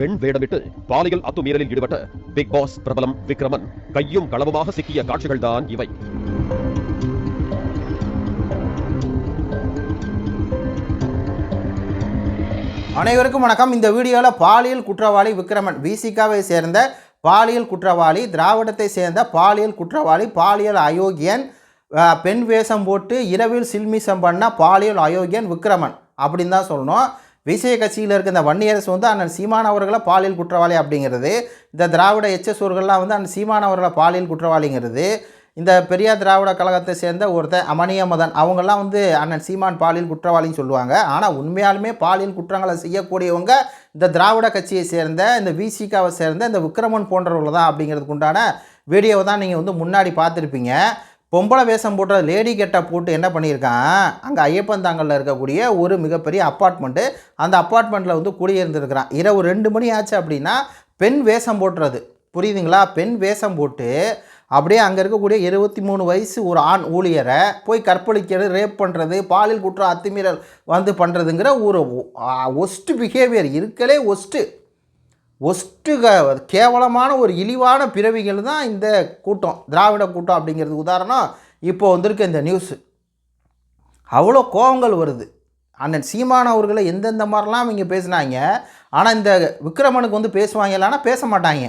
பெண் வேடமிட்டு பாலியல் அத்துமீறலில் ஈடுபட்ட பிக் பாஸ் பிரபலம் விக்ரமன் கையும் களவுமாக சிக்கிய காட்சிகள்தான் இவை. அனைவருக்கும் வணக்கம். இந்த வீடியோவில் பாலியல் குற்றவாளி விக்ரமன் விசிகாவை சேர்ந்த பாலியல் குற்றவாளி திராவிடத்தை சேர்ந்த பாலியல் குற்றவாளி பாலியல் அயோக்கியன் பெண் வேஷம் போட்டு இரவில் சில்மிசம் பண்ண பாலியல் அயோக்கியன் விக்ரமன் அப்படின்னு தான் சொல்லணும். விஜய கட்சியில் இருக்க இந்த வன்னியரசு வந்து அண்ணன் சீமான் அவர்களை பாலியல் குற்றவாளி அப்படிங்கிறது இந்த திராவிட எச்எஸ்ஓர்கள்லாம் வந்து அண்ணன் சீமான் அவர்களை பாலியல் குற்றவாளிங்கிறது இந்த பெரியார் திராவிட கழகத்தை சேர்ந்த ஒருத்தர் அமனிய மதன் அவங்கெல்லாம் வந்து அண்ணன் சீமான் பாலியல் குற்றவாளின்னு சொல்லுவாங்க. ஆனால் உண்மையாலுமே பாலியல் குற்றங்களை செய்யக்கூடியவங்க இந்த திராவிட கட்சியை சேர்ந்த இந்த விசிகாவை சேர்ந்த இந்த விக்ரமன் போன்றவர்கள் தான் அப்படிங்கிறதுக்கு உண்டான வீடியோவை தான் நீங்கள் வந்து முன்னாடி பார்த்துருப்பீங்க. பொம்பளை வேஷம் போட்ட லேடி கெட்ட போட்டு என்ன பண்ணியிருக்கான்? அங்கே ஐயப்பந்தாங்கல்ல இருக்கக்கூடிய ஒரு மிகப்பெரிய அப்பார்ட்மெண்ட்டு அந்த அப்பார்ட்மெண்ட்டில் வந்து குடியிருந்திருக்கிறான். இரவு ரெண்டு மணி ஆச்சு அப்படின்னா பெண் வேஷம் போட்டுறது. புரியுதுங்களா? பெண் வேஷம் போட்டு அப்படியே அங்கே இருக்கக்கூடிய இருபத்தி மூணு வயசு ஒரு ஆண் ஊழியரை போய் கற்பழிக்கிறது ரேப் பண்ணுறது பாலியல் குற்றம் அத்துமீறல் வந்து பண்ணுறதுங்கிற ஒரு ஒஸ்ட்டு பிஹேவியர் இருக்கலே ஒஸ்ட்டு ஒஸ்ட்டு கேவலமான ஒரு இழிவான பிறவிகள் தான் இந்த கூட்டம் திராவிட கூட்டம் அப்படிங்கிறது. உதாரணம் இப்போ வந்திருக்க இந்த நியூஸு அவ்வளோ கோவங்கள் வருது. அண்ணன் சீமான் அவர்களை எந்தெந்த மாதிரிலாம் இவங்க பேசினாங்க ஆனால் இந்த விக்ரமனுக்கு வந்து பேசுவாங்களான்னா பேச மாட்டாங்க.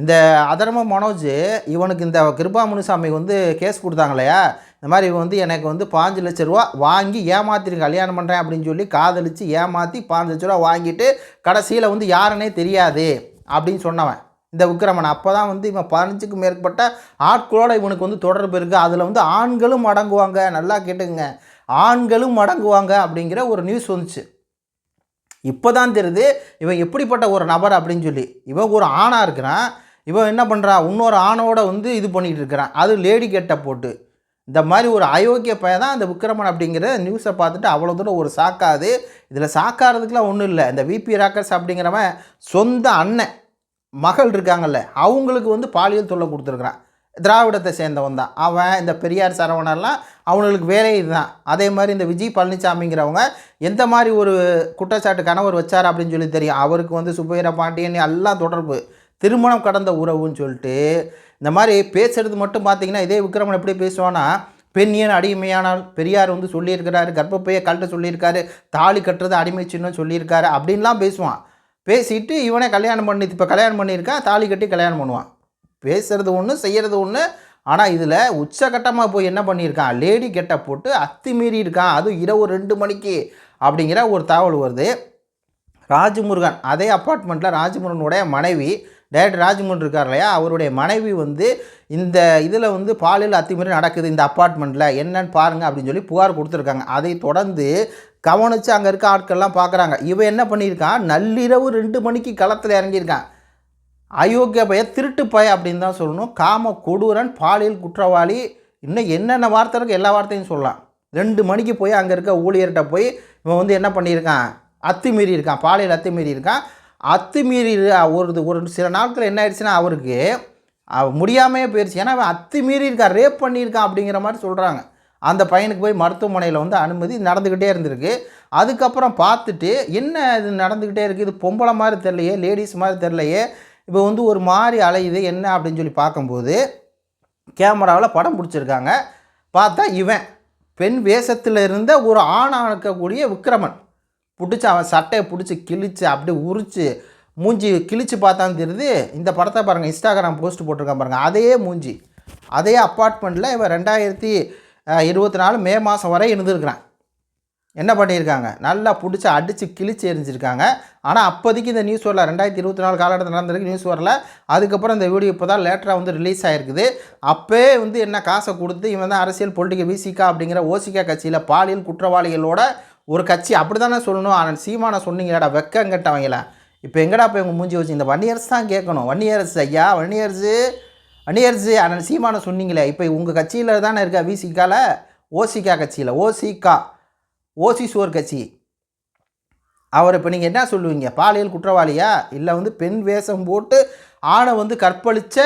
இந்த அதர்ம மனோஜ் இவனுக்கு இந்த கிருபா முனுசாமி வந்து கேஸ் கொடுத்தாங்க இல்லையா? இந்த மாதிரி இவன் வந்து எனக்கு வந்து பாஞ்சு லட்ச ரூபா வாங்கி ஏமாத்திட்டு கல்யாணம் பண்ணுறேன் அப்படின்னு சொல்லி காதலிச்சு ஏமாற்றி பாஞ்சு லட்ச ரூபா வாங்கிட்டு கடைசியில் வந்து யாருன்னே தெரியாது அப்படின்னு சொன்னவன். இந்த விக்ரமன். அப்போ தான் வந்து இவன் பதினஞ்சுக்கும் மேற்பட்ட ஆட்களோட இவனுக்கு வந்து தொடர்பு இருக்குது அதில் வந்து ஆண்களும் அடங்குவாங்க. நல்லா கேட்டுங்க ஆண்களும் அடங்குவாங்க அப்படிங்கிற ஒரு நியூஸ் வந்துச்சு. இப்போ தான் தெரியுது இவன் எப்படிப்பட்ட ஒரு நபர் அப்படின்னு சொல்லி. இவன் ஒரு ஆணாக இருக்கிறான். இவன் என்ன பண்ணுறான் இன்னொரு ஆணோட வந்து இது பண்ணிகிட்டு இருக்கிறான். அது லேடி கேட்டை போட்டு. இந்த மாதிரி ஒரு அயோக்கிய பையன் தான் அந்த விக்ரமன் அப்படிங்கிற நியூஸை பார்த்துட்டு அவ்வளோ தூரம் ஒரு சாக்காது. இதில் சாக்காகிறதுக்குலாம் ஒன்றும் இல்லை. இந்த விபி ராக்கர்ஸ் அப்படிங்கிறவன் சொந்த அண்ணன் மகள் இருக்காங்கல்ல அவங்களுக்கு வந்து பாலியல் தொல்லை கொடுத்துருக்குறான். திராவிடத்தை சேர்ந்தவன் தான். அவன் இந்த பெரியார் சரவணெல்லாம் அவங்களுக்கு வேலை இதுதான். அதே மாதிரி இந்த விஜய் பழனிசாமிங்கிறவங்க எந்த மாதிரி ஒரு குற்றச்சாட்டு கணவர் வச்சார் அப்படின்னு சொல்லி தெரியும். அவருக்கு வந்து சுப்பையர பாண்டியன் எல்லாம் தொடர்பு. திருமணம் கடந்த உறவுன்னு சொல்லிட்டு இந்த மாதிரி பேசுறது மட்டும் பார்த்தீங்கன்னா இதே விக்ரமன் எப்படி பேசுவான்னா பெண் ஏன் அடிமையானால் பெரியார் வந்து சொல்லியிருக்கிறாரு கர்ப்பப்பையை கழட்ட சொல்லியிருக்காரு தாலி கட்டுறது அடிமை சின்னம் சொல்லியிருக்காரு அப்படின்லாம் பேசுவான். பேசிட்டு இவனே கல்யாணம் பண்ணி இப்போ கல்யாணம் பண்ணியிருக்கான் தாலி கட்டி கல்யாணம் பண்ணுவான். பேசுறது ஒன்று செய்கிறது ஒன்று ஆனால் இதில் உச்சகட்டமாக போய் என்ன பண்ணியிருக்கான்? லேடி கெட்ட போட்டு அத்துமீறி இருக்கான். அதுவும் இரவு ரெண்டு மணிக்கு அப்படிங்கிற ஒரு தகவல் வருது. ராஜமுருகன் அதே அப்பார்ட்மெண்ட்டில் ராஜமுருகனுடைய மனைவி டேரக்டர் ராஜ்மோகன் இருக்கார் இல்லையா? அவருடைய மனைவி வந்து இந்த இதில் வந்து பாலியல் அத்துமீறி நடக்குது இந்த அப்பார்ட்மெண்ட்டில் என்னன்னு பாருங்கள் அப்படின்னு சொல்லி புகார் கொடுத்துருக்காங்க. அதை தொடர்ந்து கவனித்து அங்கே இருக்க ஆட்கள்லாம் பார்க்குறாங்க இவன் என்ன பண்ணியிருக்கான்? நள்ளிரவு ரெண்டு மணிக்கு களத்தில் இறங்கியிருக்கான். அயோக்கிய பய திருட்டு பய அப்படின்னு தான் சொல்லணும். காம கொடூரன் பாலியல் குற்றவாளி. இன்னும் என்னென்ன வார்த்தை இருக்கு எல்லா வார்த்தையும் சொல்லலாம். ரெண்டு மணிக்கு போய் அங்கே இருக்க ஊழியர்கிட்ட போய் இவன் வந்து என்ன பண்ணியிருக்கான்? அத்துமீறி இருக்கான் பாலியல் அத்துமீறி இருக்கான் அத்துமீறி ஒரு ஒரு சில நாட்கள் என்ன ஆயிடுச்சுன்னா அவருக்கு முடியாமையே போயிடுச்சு ஏன்னா அவன் அத்துமீறி இருக்கான் ரேப் பண்ணியிருக்கான் அப்படிங்கிற மாதிரி சொல்கிறாங்க அந்த பையனுக்கு போய் மருத்துவமனையில் வந்து அனுமதி நடந்துக்கிட்டே இருந்திருக்கு. அதுக்கப்புறம் பார்த்துட்டு என்ன இது நடந்துக்கிட்டே இருக்குது இது பொம்பளை மாதிரி தெரிலையே லேடிஸ் மாதிரி தெரிலையே இப்போ வந்து ஒரு மாதிரி அலையுது என்ன அப்படின்னு சொல்லி பார்க்கும்போது கேமராவில் படம் பிடிச்சிருக்காங்க. பார்த்தா இவன் பெண் வேஷத்தில் இருந்த ஒரு ஆணாக இருக்கக்கூடிய விக்ரமன். பிடிச்சி அவன் சட்டையை பிடிச்சி கிழிச்சு அப்படியே உரிச்சு மூஞ்சி கிழிச்சு பார்த்தான்னு தெரியுது. இந்த படத்தை பாருங்கள் இன்ஸ்டாகிராம் போஸ்ட் போட்டிருக்கான் பாருங்கள் அதே மூஞ்சி அதே அப்பார்ட்மெண்ட்டில் இவன் ரெண்டாயிரத்தி இருபத்தி நாலு மே மாதம் வரை இருந்திருக்கிறான். என்ன பண்ணியிருக்காங்க? நல்லா பிடிச்சி அடித்து கிழிச்சு எரிஞ்சிருக்காங்க. ஆனால் அப்போதைக்கு இந்த நியூஸ் வரல. ரெண்டாயிரத்தி இருபத்தி நாலு காலகட்டத்தில் நடந்திருக்கு நியூஸ் வரல. அதுக்கப்புறம் இந்த வீடியோ இப்போ தான் லேட்டராக வந்து ரிலீஸ் ஆகிருக்குது அப்போயே வந்து என்ன காசை கொடுத்து இவன் தான் அரசியல் பொலிட்டிக்கல் விசிகா அப்படிங்கிற ஓசிகா கட்சியில் பாலியல் குற்றவாளிகளோட ஒரு கட்சி அப்படி தானே சொல்லணும்? ஆனால் சீமான வெக்கம் வெக்கங்கட்டவங்கள இப்போ எங்கடா போய் உங்கள் மூஞ்சி வச்சு இந்த வன்னியரசு தான் கேட்கணும். வன்னியரசு ஐயா வன்னியரசு வன்னியரசு ஆனால் சீமானை சொன்னீங்களே இப்போ உங்கள் கட்சியில் தானே இருக்கா விசிகாவில் ஓசிகா கட்சியில் ஓசிகா ஓசி சுவர் கட்சி. அவர் இப்போ நீங்கள் என்ன சொல்லுவீங்க? பாலியல் குற்றவாளியா? இல்லை வந்து பெண் வேஷம் போட்டு ஆணை வந்து கற்பழித்த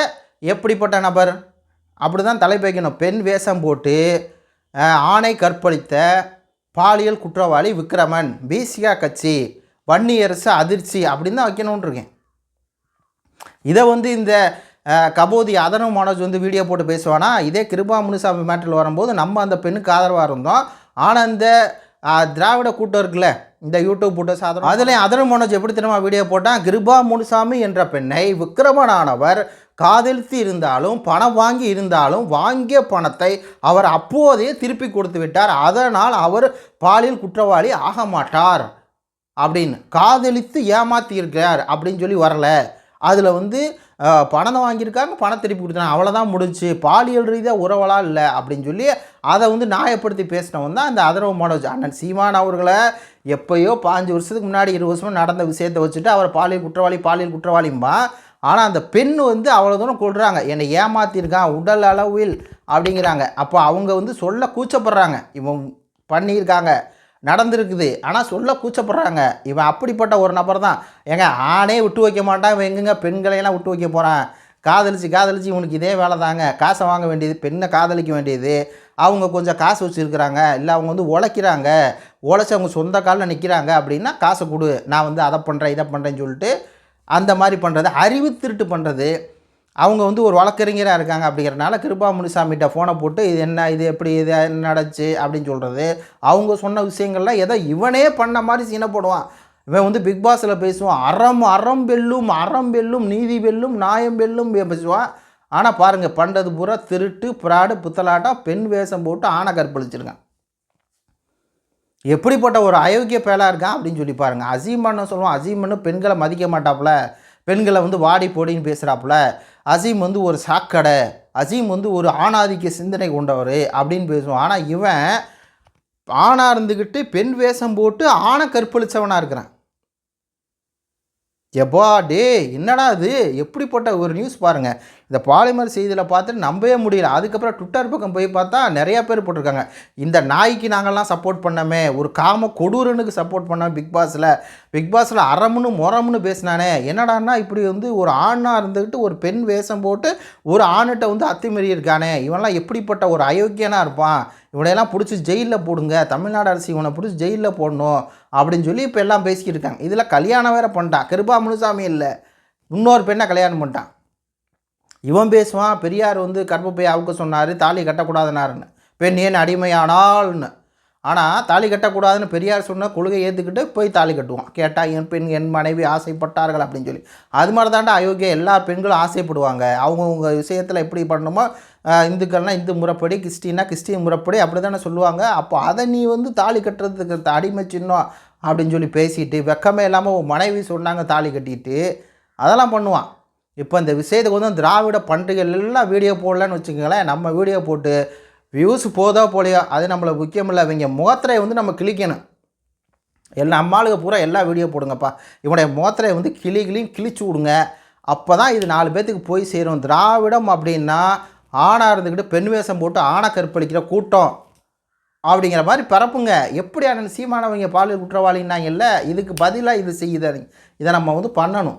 எப்படிப்பட்ட நபர்? அப்படி தான் தலைப்பைக்கணும் பெண் வேஷம் போட்டு ஆணை கற்பழித்த பாலியல் குற்றவாளி விக்ரமன் பிசிகா கட்சி வன்னியரசு அதிர்ச்சி அப்படின்னு தான் வைக்கணும்னு இருக்கேன் இதை வந்து இந்த கபோதி அதனும் மனோஜ் வந்து வீடியோ போட்டு பேசுவானா? இதே கிருபா முனுசாமி மேட்டரில் வரும்போது நம்ம அந்த பெண்ணுக்கு ஆதரவாக இருந்தோம். ஆனால் இந்த திராவிட கூட்டம் இருக்குல்ல இந்த யூடியூப் போட்ட சாதனம் அதுலேயும் அதனும் மனோஜ் எப்படி தெரியுமா? வீடியோ போட்டான். கிருபா முனுசாமி என்ற பெண்ணை விக்ரமனானவர் காதலித்து இருந்தாலும் பணம் வாங்கி இருந்தாலும் வாங்கிய பணத்தை அவர் அப்போதே திருப்பி கொடுத்து விட்டார். அதனால் அவர் பாலியல் குற்றவாளி ஆக மாட்டார். அப்படின்னு காதலித்து ஏமாத்தி இருக்கிறார் அப்படின்னு சொல்லி வரல. அதில் வந்து பணத்தை பணம் வாங்கியிருக்காங்க பணம் திருப்பி கொடுத்தாங்க அவ்வளோதான் முடிஞ்சு. பாலியல் ரீதியாக உறவலாம் இல்லை அப்படின்னு சொல்லி அதை வந்து நியாயப்படுத்தி பேசினவன் தான் அந்த அதரவு மனோஜ் அண்ணன் சீமான் அவர்களை எப்பயோ பாஞ்சு வருஷத்துக்கு முன்னாடி இருபது வருஷமாக நடந்த விஷயத்தை வச்சுட்டு அவர் பாலியல் குற்றவாளி பாலியல் குற்றவாளிம்பா ஆனால் அந்த பெண் வந்து அவ்வளோ தூரம் கொள்கிறாங்க என்னை ஏமாத்திருக்கான் உடல் அளவில் அப்படிங்கிறாங்க. அப்போ அவங்க வந்து சொல்ல கூச்சப்படுறாங்க. இவன் பண்ணியிருக்காங்க நடந்திருக்குது. ஆனால் சொல்ல கூச்சப்படுறாங்க. இவன் அப்படிப்பட்ட ஒரு நபர் தான். ஏங்க ஆணே விட்டு வைக்க மாட்டான். இவன் எங்கெங்க பெண்களையெல்லாம் விட்டு வைக்க போகிறான் காதலிச்சு காதலிச்சு இவனுக்கு இதே வேலை தாங்க. காசை வாங்க வேண்டியது பெண்ணை காதலிக்க வேண்டியது. அவங்க கொஞ்சம் காசு வச்சுருக்குறாங்க. இல்லை அவங்க வந்து உழைக்கிறாங்க. உழைச்சி அவங்க சொந்த காலில் நிற்கிறாங்க அப்படின்னா காசை கொடு. நான் வந்து அதை பண்ணுறேன் இதை பண்ணுறேன்னு சொல்லிட்டு அந்த மாதிரி பண்ணுறது அறிவு திருட்டு பண்ணுறது அவங்க வந்து ஒரு வழக்கறிஞராக இருக்காங்க அப்படிங்கிறனால கிருபா முனிசாமிகிட்ட ஃபோனை போட்டு இது என்ன இது எப்படி இது என்ன நடச்சு அப்படின்னு சொல்கிறது அவங்க சொன்ன விஷயங்கள்லாம் ஏதோ இவனே பண்ண மாதிரி சீனை போடுவான். இவன் வந்து பிக் பாஸில் பேசுவான். அறம் அறம் வெல்லும் அறம் வெல்லும் நீதி வெல்லும் நியாயம் வெல்லும் பேசுவான். ஆனால் பாருங்கள் பண்ணுறது பூரா திருட்டு பிராடு புத்தலாட்டம் பெண் வேஷம் போட்டு ஆணை கற்பழிச்சிருக்கான். எப்படிப்பட்ட ஒரு அயோக்கிய பேலாக இருக்கான் அப்படின்னு சொல்லி பாருங்கள் அசீமன்னு சொல்லுவான் அசீமன்னு பெண்களை மதிக்க மாட்டாப்புல. பெண்களை வந்து வாடி போடின்னு பேசுகிறாப்புல அசீம் வந்து ஒரு சாக்கடை. அசீம் வந்து ஒரு ஆணாதிக்க சிந்தனை கொண்டவர் அப்படின்னு பேசுவான் ஆனால் இவன் ஆணாக இருந்துக்கிட்டு பெண் வேஷம் போட்டு ஆணை கற்பழித்தவனாக இருக்கிறான். எப்பா டே என்னடா இது? எப்படிப்பட்ட ஒரு நியூஸ் பாருங்கள் இந்த பாலிமர் செய்தியில் பார்த்துட்டு நம்பவே முடியல. அதுக்கப்புறம் ட்விட்டர் பக்கம் போய் பார்த்தா நிறையா பேர் போட்டிருக்காங்க. இந்த நாய்க்கு நாங்கள்லாம் சப்போர்ட் பண்ணமே ஒரு காம கொடூரனுக்கு சப்போர்ட் பண்ண பிக் பாஸில் பிக் பாஸில் அறமுன்னு முறமுன்னு பேசினானே. என்னடான்னா இப்படி வந்து ஒரு ஆணாக இருந்துக்கிட்டு ஒரு பெண் வேஷம் போட்டு ஒரு ஆணுகிட்ட வந்து அத்துமீறி இருக்கானே. இவன்லாம் எப்படிப்பட்ட ஒரு அயோக்கியனாக இருப்பான்? இவனையெல்லாம் பிடிச்சி ஜெயிலில் போடுங்க. தமிழ்நாடு அரசு இவனை பிடிச்சி ஜெயிலில் போடணும் அப்படின்னு சொல்லி இப்போ எல்லாம் பேசிக்கிட்டு இருக்காங்க. இதில் கல்யாணம் வேறு பண்ணிட்டான். கிருபா முனுசாமி இல்லை. இன்னொரு பெண்ணை கல்யாணம் பண்ணிட்டான். இவன் பேசுவான் பெரியார் வந்து கர்ப்பப்பை அவுக்க சொன்னார் தாலி கட்டக்கூடாதுனாருன்னு. பெண் ஏன் அடிமையானால்னு ஆனால் தாலி கட்டக்கூடாதுன்னு பெரியார் சொன்ன கொள்கை ஏற்றுக்கிட்டு போய் தாலி கட்டுவான். கேட்டால் என் பெண் என் மனைவி ஆசைப்பட்டார்கள் அப்படின்னு சொல்லி. அது மாதிரி தாண்டா அயோக்கிய எல்லா பெண்களும் ஆசைப்படுவாங்க. அவங்கவுங்க விஷயத்தில் எப்படி பண்ணணுமோ இந்துக்கள்னால் இந்து முறைப்படி கிறிஸ்டின்னா கிறிஸ்டின் முறைப்படி அப்படி தானே சொல்லுவாங்க. அப்போ அதை நீ வந்து தாலி கட்டுறதுக்கு அடிமை சின்னம் அப்படின்னு சொல்லி பேசிட்டு வெக்கமே இல்லாமல் உன் மனைவி சொன்னாங்க தாலி கட்டிட்டு அதெல்லாம் பண்ணுவான். இப்போ இந்த விஷயத்துக்கு வந்து திராவிட பண்டிகைகள் எல்லாம் வீடியோ போடலன்னு வச்சுக்கோங்களேன் நம்ம வீடியோ போட்டு வியூஸ் போதோ போலையோ அது நம்மளை முக்கியம் இல்லை. இவங்க முகத்திரையை வந்து நம்ம கிழிக்கணும். எல்லா அம்மாளுக்கு பூரா எல்லா வீடியோ போடுங்கப்பா. இவனுடைய முகத்திரையை வந்து கிளி கிளியும் கிழிச்சு விடுங்க. அப்போ தான் இது நாலு பேர்த்துக்கு போய் சேரும். திராவிடம் அப்படின்னா ஆணாக இருந்துக்கிட்டு பெண் வேஷம் போட்டு ஆணை கற்பழிக்கிற கூட்டம். அப்படிங்கிற மாதிரி பரப்புங்க. எப்படி அண்ணன் சீமானவங்க பாலியல் குற்றவாளின்னாங்கல்ல இதுக்கு பதிலாக இது செய்யுது. இதை நம்ம வந்து பண்ணணும்.